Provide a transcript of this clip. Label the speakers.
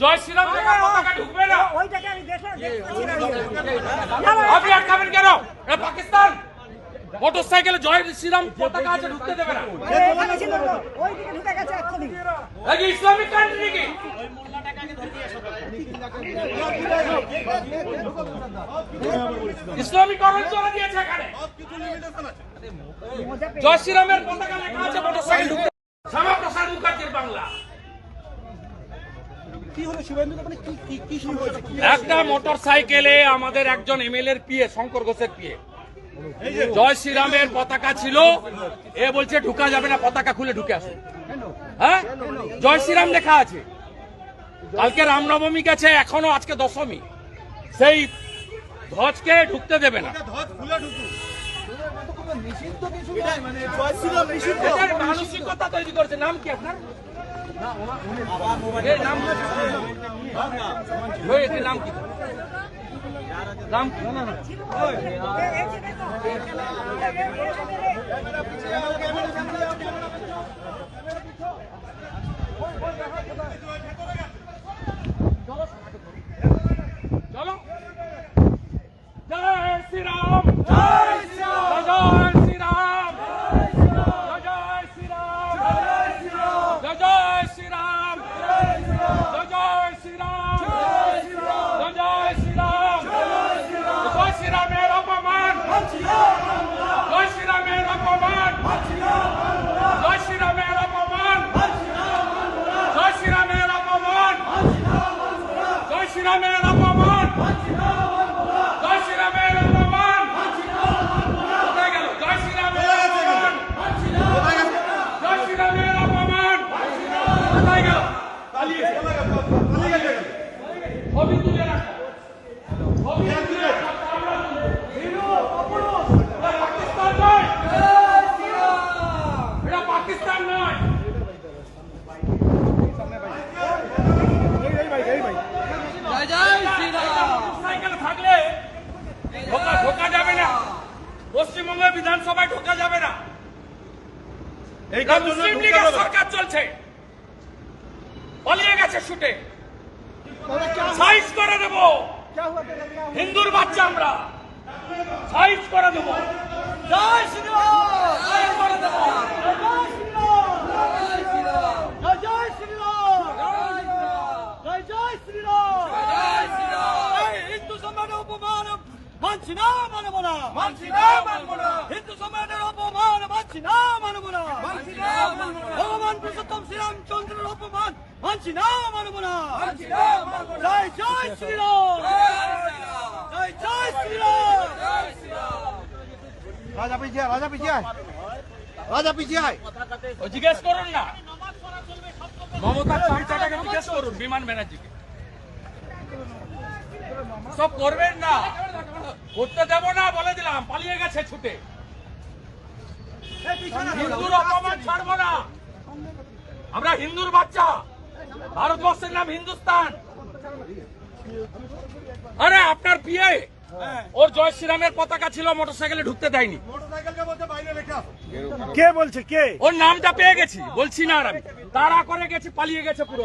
Speaker 1: জয় শ্রীরাম লেখা পতাকা ঢুকবে না।
Speaker 2: ওইটাকে আমি দেখলাম
Speaker 1: আপনি আটকাবেন কেন? এটা পাকিস্তান। মোটর সাইকেলে জয় শ্রীরাম পতাকা আছে ঢুকতে দেবে না। যে ইসলামিক কান্ট্রি নাকি? ইসলামিক অরেঞ্জ চলে দিয়েছে এখানে। জয় শ্রীরামের পতাকা লেখা আছে মোটর সাইকেল ঢুকতে শ্যামা প্রসাদ মুখার্জির বাংলা। একটা মোটর সাইকেলে আমাদের একজন এমএলএ পিএ শঙ্কর ঘোষের পিএ। জয় শ্রীরামের পতাকা ছিল এ বলছে ঢুকা যাবে না পতাকা খুলে ঢুকে আসুন হ্যাঁ? জয় শ্রীরাম লেখা আছে। কালকে রামনবমী গেছে এখনও আজকে দশমী। সেই ধ্বজকে ঢুকতে দেবে না। মানসিকতা তৈরি করেছে। নাম কি আপনার? নাম কি? নাম কি?
Speaker 2: এই যে দেখো,
Speaker 1: চলো জয় শ্রীরাম জয় শ্রীরাম জয় শ্রীরাম জয় জয় শ্রীরাম জয় শ্রীরাম জয় জয় শ্রীরাম জয় জয় শ্রীরাম জয় জয় শ্রীরাম জয় শ্রীরামের অপমান জয় শ্রীরামের অপমান। জয় শ্রীরামের অপমান। জয় শ্রীরামের অপমান। জয় শ্রীরামের অপমান। জয় শ্রীরামের অপমান। কোথায় গেল? জয় শ্রীরামের অপমান। জয় শ্রীরামের অপমান। কোথায় গেল ছবি তুলে রাখো ছবি তুলে রাখো, আমরা তুলবো। এটা পাকিস্তান নয় এটা পাকিস্তান নয় সাইকেল থাকলে ঢোকা ঢোকা যাবে না পশ্চিমবঙ্গের বিধানসভায় ঢোকা যাবে না। মুসলিম লীগের সরকার চলছে। পালিয়ে গেছে শুটে সাইজ করে দেব। হিন্দুর বাচ্চা আমরা। সাইজ করে দেব। জয় শ্রী করে দেব
Speaker 3: হিন্দু সম্রাটের অপমান মানছি না মানব না
Speaker 1: মানছি না, মানব না।
Speaker 3: হিন্দু সম্রাটের অপমান মানছি না মানব না
Speaker 1: মানছি না, মানব না।
Speaker 3: ভগবান পুরুষোত্তম শ্রীরামচন্দ্রের অপমান মানছি না মানব না
Speaker 1: মানছি না, মানব না।
Speaker 3: জয় জয় শ্রীরাম জয় জয় শ্রীরাম
Speaker 4: রাজা পিছিয়ে রাজা পিছিয়ে। রাজা পিছিয়ে।
Speaker 1: ও জিজ্ঞেস করুন না মমতা চামচাটাকে জিজ্ঞেস করুন বিমান ব্যানার্জিকে সব করবেন না। করতে দেব না বলে দিলাম পালিয়ে গেছে ছুটে। হিন্দুর অপমান ছাড়বো না। আমরা হিন্দুর বাচ্চা। ভারতবর্ষের নাম হিন্দুস্তান। আরে আপনার বিয়ে। ওর জয় শ্রীরামের পতাকা ছিল মোটরসাইকেলে ঢুকতে দেয়নি।
Speaker 4: কে বলছে কে?
Speaker 1: ওর নামটা পেয়ে গেছি বলছি না আর আমি। তাড়া করে গেছি পালিয়ে গেছে পুরো।